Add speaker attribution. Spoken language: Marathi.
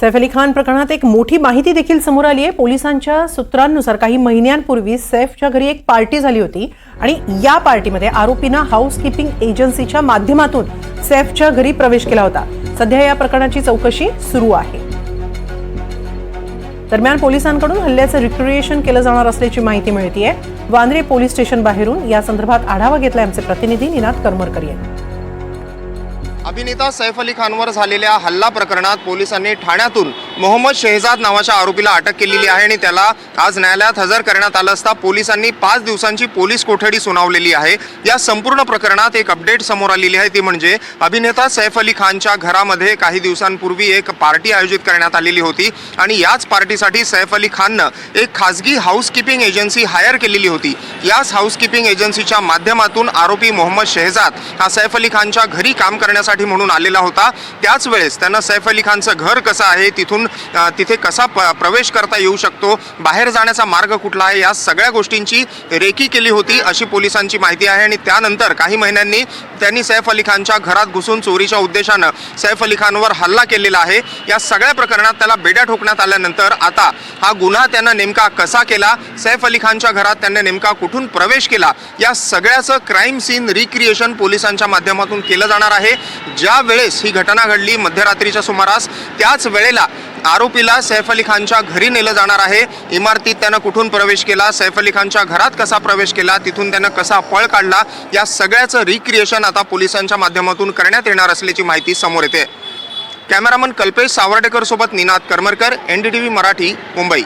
Speaker 1: सैफ अली खान प्रकरणात एक मोठी माहिती देखील समोर आली आहे. पोलिसांच्या सूत्रांनुसार काही महिन्यांपूर्वी सैफच्या घरी एक पार्टी झाली होती आणि या पार्टीमध्ये आरोपीनं हाऊसकीपिंग एजन्सीच्या माध्यमातून सैफच्या घरी प्रवेश केला होता. सध्या या प्रकरणाची चौकशी सुरू आहे. दरम्यान पोलिसांकडून हल्ल्याचं रिक्रिएशन केलं जाणार असल्याची माहिती मिळतीये. वांद्रे पोलीस स्टेशन बाहेरून या संदर्भात आढावा घेतलाय आमचे प्रतिनिधी निनाद करमरकर यांनी.
Speaker 2: अभिनेता सैफ अली खानवर झालेल्या हल्ला प्रकरणात पोलिसांनी ठाण्यातून मोहम्मद शेहजाद नावाच्या आरोपीला अटक केलेली आहे आणि त्याला आज न्यायालयात हजर करण्यात आलं असता पोलिसांनी पाच दिवसांची पोलीस कोठडी सुनावलेली आहे. या संपूर्ण प्रकरणात एक अपडेट समोर आलेली आहे. ती म्हणजे अभिनेता सैफ अली खानच्या घरामध्ये काही दिवसांपूर्वी एक पार्टी आयोजित करण्यात आलेली होती आणि याच पार्टीसाठी सैफ अली खाननं एक खासगी हाऊसकीपिंग एजन्सी हायर केलेली होती. याच हाऊसकीपिंग एजन्सीच्या माध्यमातून आरोपी मोहम्मद शेहजाद हा सैफ अली खानच्या घरी काम करण्यासाठी म्हणून आलेला होता. त्याच वेळेस त्यानं सैफ अली खानचं घर कसं आहे तिथून तिथे कसा प प्रवेश करता येऊ शकतो बाहेर जाण्याचा मार्ग कुठला आहे या सगळ्या गोष्टींची रेकी केली होती अशी पोलिसांची माहिती आहे आणि त्यानंतर काही महिन्यांनी त्यांनी सैफ अली खानच्या घरात घुसून चोरीच्या उद्देशानं सैफ अली खानवर हल्ला केलेला आहे. या सगळ्या प्रकरणात त्याला बेड्या ठोकण्यात आल्यानंतर आता हा गुन्हा त्यानं नेमका कसा केला सैफ अली खानच्या घरात त्याने नेमका कुठून प्रवेश केला या सगळ्याचं क्राईम सीन रिक्रिएशन पोलिसांच्या माध्यमातून केलं जाणार आहे. ज्या वेळेस ही घटना घडली मध्यरात्रीच्या सुमारास त्याच वेळेला आरोपीला सैफ अली खानच्या घरी नेलं जाणार आहे. इमारतीत त्यानं कुठून प्रवेश केला? सैफ अली खानच्या घरात कसा प्रवेश केला? तिथून त्यानं कसा पळ काढला? या सगळ्याचं रिक्रिएशन आता पोलिसांच्या माध्यमातून करण्यात येणार असल्याची माहिती समोर येते. कॅमेरामन कल्पेश सावर्डेकर सोबत Ninad Karmarkar N D T V Marathi Mumbai.